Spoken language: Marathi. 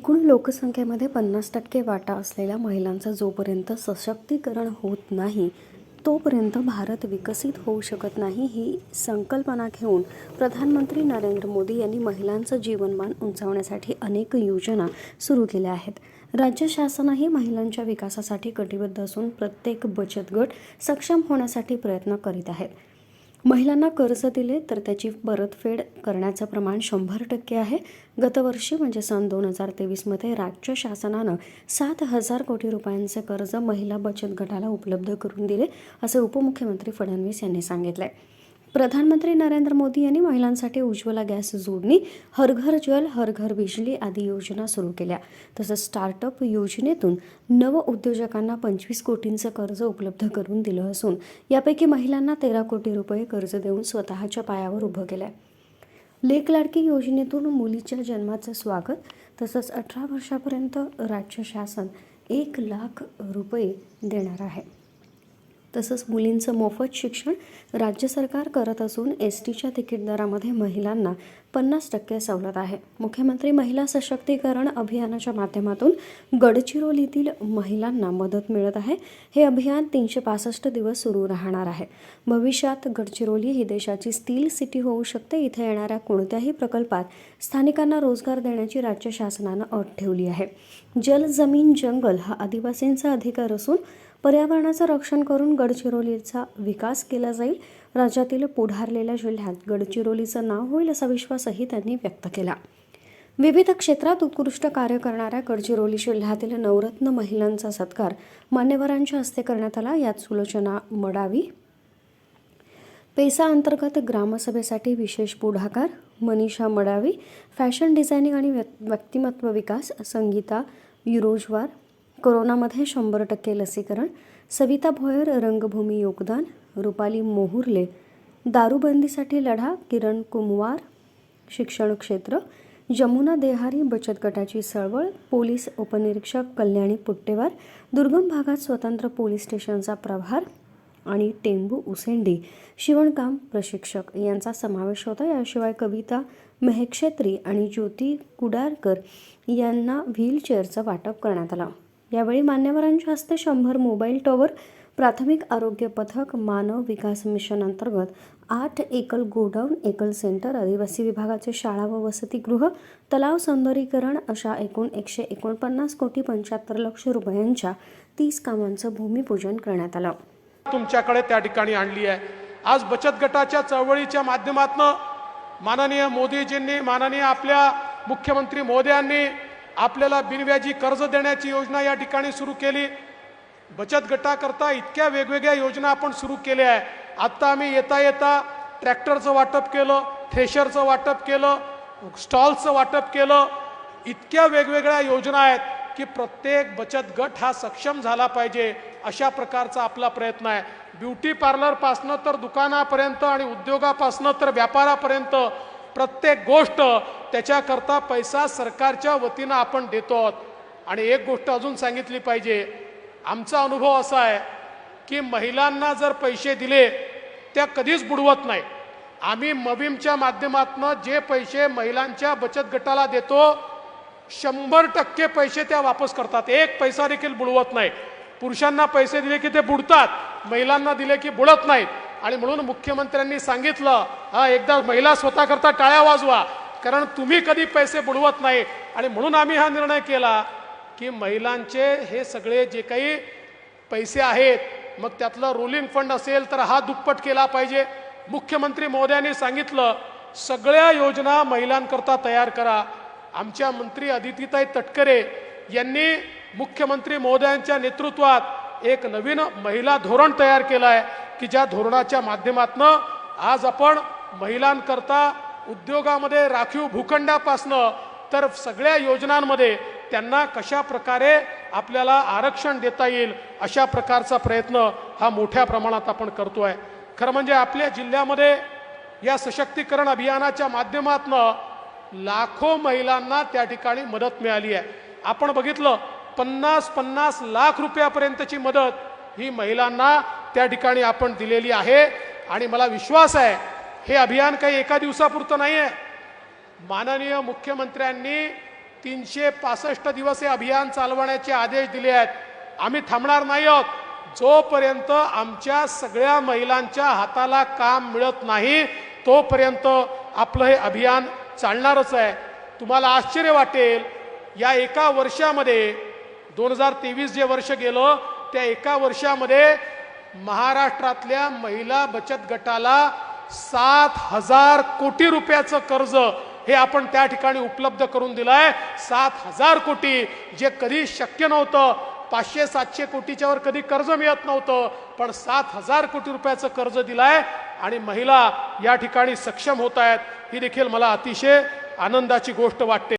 एकूण लोकसंख्येमध्ये पन्नास टक्के वाटा असलेल्या महिलांचं जोपर्यंत सशक्तीकरण होत नाही तोपर्यंत भारत विकसित होऊ शकत नाही ही संकल्पना घेऊन प्रधानमंत्री नरेंद्र मोदी यांनी महिलांचं जीवनमान उंचावण्यासाठी अनेक योजना सुरू केल्या आहेत. राज्य शासनही महिलांच्या विकासासाठी कटिबद्ध असून प्रत्येक बचत गट सक्षम होण्यासाठी प्रयत्न करीत आहेत. महिलांना कर्ज दिले तर त्याची परतफेड करण्याचं प्रमाण शंभर टक्के आहे. गतवर्षी म्हणजे सन दोन हजार तेवीसमध्ये राज्य शासनानं सात हजार कोटी रुपयांचे कर्ज महिला बचत गटाला उपलब्ध करून दिले असे उपमुख्यमंत्री फडणवीस यांनी सांगितलं. आहे प्रधानमंत्री नरेंद्र मोदी यांनी महिलांसाठी उज्ज्वला गॅस जोडणी हर घर जल हर घर बिजली आदी योजना सुरू केल्या. तसंच स्टार्टअप योजनेतून नव उद्योजकांना पंचवीस कोटींचं कर्ज उपलब्ध करून दिलं असून यापैकी महिलांना तेरा कोटी रुपये कर्ज देऊन स्वतःच्या पायावर उभं केलं लेक लाडकी योजनेतून मुलीच्या जन्माचं स्वागत तसंच अठरा वर्षापर्यंत राज्य शासन एक लाख रुपये देणार आहे. तसंच मुलींचं मोफत शिक्षण राज्य सरकार करत असून एस टीच्या तिकीट दरामध्ये महिलांना पन्नास टक्के सवलत आहे. मुख्यमंत्री महिला सशक्तीकरण अभियानाच्या माध्यमातून गडचिरोलीतील महिलांना मदत मिळत आहे. हे अभियान तीनशे पासष्ट दिवस सुरू राहणार आहे. भविष्यात गडचिरोली ही देशाची स्टील सिटी होऊ शकते. इथे येणाऱ्या कोणत्याही प्रकल्पात स्थानिकांना रोजगार देण्याची राज्य शासनानं अट ठेवली आहे. जल जमीन जंगल हा आदिवासींचा अधिकार असून पर्यावरणाचं रक्षण करून गडचिरोलीचा विकास केला जाईल. राज्यातील पुढारलेल्या जिल्ह्यात गडचिरोलीचं नाव होईल असा विश्वासही त्यांनी व्यक्त केला. विविध क्षेत्रात उत्कृष्ट कार्य करणाऱ्या गडचिरोली जिल्ह्यातील नवरत्न महिलांचा सत्कार मान्यवरांच्या हस्ते करण्यात आला. यात सुलोचना मडावी पेसा अंतर्गत ग्रामसभेसाठी विशेष पुढाकार मनीषा मडावी फॅशन डिझायनिंग आणि व्यक्तिमत्व विकास संगीता युरोजवार कोरोनामध्ये शंभर टक्के लसीकरण सविता भोयर रंगभूमी योगदान रुपाली मोहुर्ले दारूबंदीसाठी लढा किरण कुमवार शिक्षण क्षेत्र जमुना देहारी बचत गटाची चळवळ पोलीस उपनिरीक्षक कल्याणी पुट्टेवार दुर्गम भागात स्वतंत्र पोलीस स्टेशनचा प्रभार आणि टेंबू उसेंडी शिवणकाम प्रशिक्षक यांचा समावेश होता. याशिवाय कविता मेहक्षेत्री आणि ज्योती कुडारकर यांना व्हीलचेअरचं वाटप करण्यात आलं. यावेळी मान्यवरांच्या हस्ते शंभर मोबाईल टॉवर प्राथमिक आरोग्य पथक मानव विकास मिशन अंतर्गत आठ एकल गोडाऊन एकल सेंटर आदिवासी विभागाचे शाळा व वसतिगृह तलाव सौंदर्यीकरण अशा एकूण एकशे एकोणपन्नास कोटी पंच्याहत्तर लक्ष रुपयांच्या तीस कामांचं भूमिपूजन करण्यात आलं. तुमच्याकडे त्या ठिकाणी आणली आहे. आज बचत गटाच्या चळवळीच्या माध्यमातून माननीय मोदीजींनी माननीय आपल्या मुख्यमंत्री मोदयांनी आपल्याला बिनव्याजी कर्ज देण्याची योजना या ठिकाणी सुरू केली. बचत गटाकरता इतक्या वेगवेगळ्या योजना आपण सुरू केल्या आहे. आत्ता आम्ही येता येता ट्रॅक्टरचं वाटप केलं थ्रेशरचं वाटप केलं स्टॉलचं वाटप केलं. इतक्या वेगवेगळ्या योजना आहेत की प्रत्येक बचत गट हा सक्षम झाला पाहिजे अशा प्रकारचा आपला प्रयत्न आहे. ब्युटी पार्लरपासनं तर दुकानापर्यंत आणि उद्योगापासनं तर व्यापारापर्यंत प्रत्येक गोष्ट त्याच्याकरता पैसा सरकारच्या वतीनं आपण देतो आहोत आणि एक गोष्ट अजून सांगितली पाहिजे. आमचा अनुभव असा आहे की महिलांना जर पैसे दिले त्या कधीच बुडवत नाही. आम्ही मवीमच्या माध्यमातून जे पैसे महिलांच्या बचत गटाला देतो शंभर टक्के पैसे त्या वापस करतात. एक पैसा देखील बुडवत नाही. पुरुषांना पैसे दिले की ते बुडतात महिलांना दिले की बुडत नाहीत. आणि म्हणून मुख्यमंत्र्यांनी सांगितलं हा एकदा महिला स्वतः करता टाळ्या वाजवा. कारण तुम्ही कधी पैसे बुडवत नाही. आणि म्हणून आम्ही हा निर्णय केला की महिलांचे हे सगळे जे काही पैसे आहेत मग त्यातलं रोलिंग फंड असेल तर हा दुप्पट केला पाहिजे. मुख्यमंत्री महोदयांनी सांगितलं सगळ्या योजना महिलांकरता तयार करा. आमच्या मंत्री अदितीताई तटकरे यांनी मुख्यमंत्री महोदयांच्या नेतृत्वात एक नवीन महिला धोरण तयार केलं आहे की ज्या धोरणाच्या माध्यमातनं आज आपण महिलांकरता उद्योगामध्ये राखीव भूखंडापासनं तर सगळ्या योजनांमध्ये त्यांना कशा प्रकारे आपल्याला आरक्षण देता येईल अशा प्रकारचा प्रयत्न हा मोठ्या प्रमाणात आपण करतो आहे खरं म्हणजे आपल्या जिल्ह्यामध्ये या सशक्तीकरण अभियानाच्या माध्यमातनं लाखो महिलांना त्या ठिकाणी मदत मिळाली आहे. आपण बघितलं पन्नास पन्नास लाख रुपयापर्यंतची मदत ही महिलांना त्या ठिकाणी आपण दिलेली आहे. आणि मला विश्वास आहे हे अभियान काही एका दिवसापुरतं नाही आहे माननीय मुख्यमंत्र्यांनी तीनशे पासष्ट दिवस हे अभियान चालवण्याचे आदेश दिले आहेत. आम्ही थांबणार नाही आहोत. जोपर्यंत आमच्या सगळ्या महिलांच्या हाताला काम मिळत नाही तोपर्यंत आपलं हे अभियान चालणारच आहे. तुम्हाला आश्चर्य वाटेल या एका वर्षामध्ये दोन हजार तेवीस जे वर्ष गेलं त्या एका वर्षामध्ये महाराष्ट्रातल्या महिला बचत गटाला सात हजार कोटी रुपयाचं कर्ज हे आपण त्या ठिकाणी उपलब्ध करून दिलंय. सात हजार कोटी जे कधी शक्य नव्हतं पाचशे सातशे कोटीच्या वर कधी कर्ज मिळत नव्हतं पण सात हजार कोटी रुपयाचं कर्ज दिलाय आणि महिला या ठिकाणी सक्षम होत आहेत. ही देखील मला अतिशय आनंदाची गोष्ट वाटते.